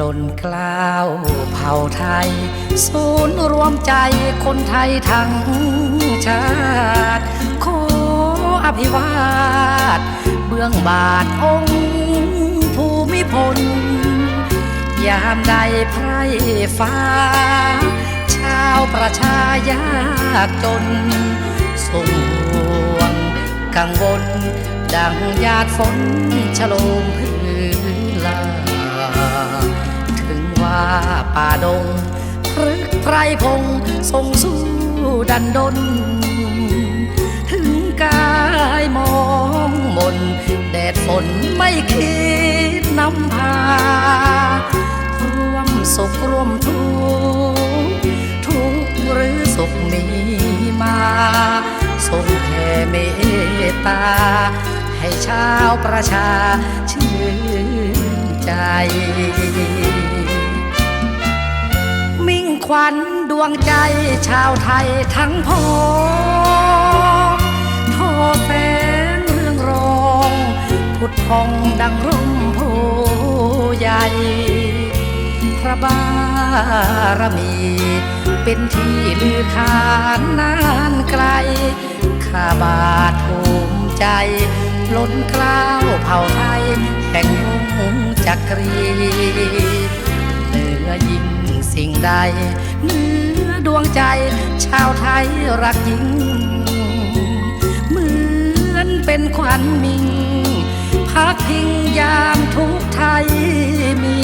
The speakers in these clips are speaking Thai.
ล่นกล้าวเผ่าไทย ศูนย์รวมใจคนไทยทั้งชาติ ขออภิวาท เบื้องบาทองค์ภูมิพล ยามใดไพร่ฟ้า ชาวประชายากจนส่งห่วงกังวล ดังหยาดฝนฉลมพื้นลาถึงว่า ป่าดงพฤกไพรพงทรงสู้ดันดน ถึงกายมองมน แดดฝนไม่คิดนำพา ร่วมสุขร่วมทุกทุกหรือสุขมีมาทรงแผ่เมตตา ให้ชาวประชาชื่นใจ วัญดวงใจชาวไทยทั้งพ้องทอแสงเรื่องรองผุดพองดังร่มโพใหญ่พระบารมี เป็นที่ลือขานนานไกล ข้าบาทภูมิใจ ล้นกล้าวเผ่าไทยแห่งวงจักรี สิ่งใดเหนือดวงใจ ชาวไทยรักยิ่งเหมือนเป็นขวัญมิง พักพิงยามทุกไทยมี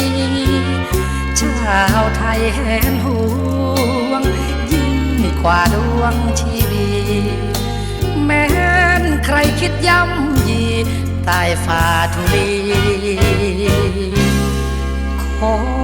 ชาวไทยแหนหวง ยิ่งกว่าดวงชีวีแม้นใครคิดย่ำยีใต้ฝ่าทุลีขอ